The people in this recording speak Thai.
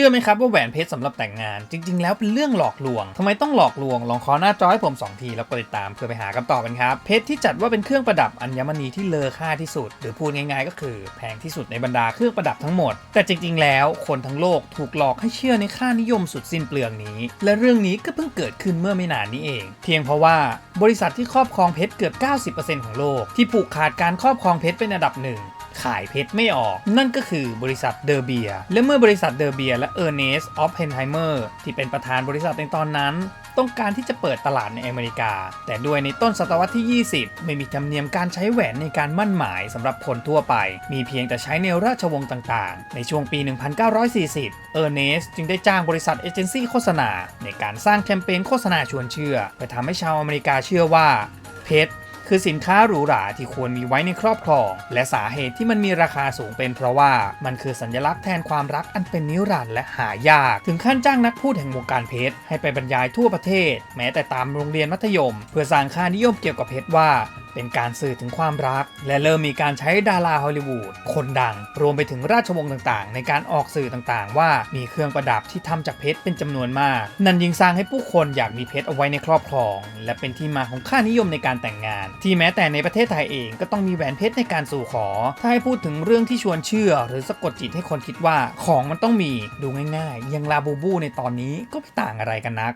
ชื่อไหมครับว่าแหวนเพชรสำหรับแต่งงาน จริง ๆ แล้วเป็นเรื่องหลอกลวงทำไมต้องหลอกลวง ลองขอหน้าจอให้ผม 2 ทีแล้วกดติดตามเพื่อไปหาคำตอบกันครับ เพชรที่จัดว่าเป็นเครื่องประดับอัญมณีที่เลอค่าที่สุด หรือพูดง่าย ๆ ก็คือ แพงที่สุดในบรรดาเครื่องประดับทั้งหมด แต่จริง ๆ แล้วคนทั้งโลกถูกหลอกให้เชื่อในค่านิยมสุดสิ้นเปลืองนี้ และเรื่องนี้ก็เพิ่งเกิดขึ้นเมื่อไม่นานนี้เอง เพียงเพราะว่าบริษัทที่ครอบครองเพชรเกือบ 90%ของโลก ที่ผูกขาดการครอบครองเพชรเป็นอันดับหนึ่ง ขายเพชรไม่ออก นั่นก็คือบริษัทเดอร์เบีย และเมื่อบริษัทเดอร์เบียและเออร์เนสออฟเพนไฮเมอร์ที่เป็นประธานบริษัทในตอนนั้น ต้องการที่จะเปิดตลาดในอเมริกา แต่ด้วยในต้นศตวรรษที่ 20 ไม่มีธรรมเนียมการใช้แหวนในการมั่นหมายสำหรับคนทั่วไป มีเพียงแต่ใช้ในราชวงศ์ต่างๆ ในช่วงปี 1940 เออร์เนสจึงได้จ้างบริษัทเอเจนซี่โฆษณา ในการสร้างแคมเปญโฆษณาชวนเชื่อเพื่อทำให้ชาวอเมริกาเชื่อว่าเพชร คือสินค้าหรูหราที่ควรมีไว้ในครอบครอง และสาเหตุที่มันมีราคาสูงเป็นเพราะว่ามันคือสัญลักษณ์แทนความรักอันเป็นนิรันดร์และหายาก ถึงขั้นจ้างนักพูดแห่งวงการเพชรให้ไปบรรยายทั่วประเทศ แม้แต่ตามโรงเรียนมัธยม เพื่อสร้างค่านิยมเกี่ยวกับเพชรว่า เป็นการสื่อถึงความรัก และเริ่มมีการใช้ดาราฮอลลีวูดคนดัง รวมไปถึงราชวงศ์ต่างๆ ในการออกสื่อต่างๆ ว่ามีเครื่องประดับที่ทำจากเพชรเป็นจำนวนมาก นั่นยิ่งสร้างให้ผู้คนอยากมีเพชรเอาไว้ในครอบครอง และเป็นที่มาของค่านิยมในการแต่งงาน ที่แม้แต่ในประเทศไทยเองก็ต้องมีแหวนเพชรในการสู่ขอ ถ้าให้พูดถึงเรื่องที่ชวนเชื่อ หรือสะกดจิตให้คนคิดว่าของมันต้องมีดูง่ายๆยังลาบูบูในตอนนี้ก็ไม่ต่างอะไรกันนัก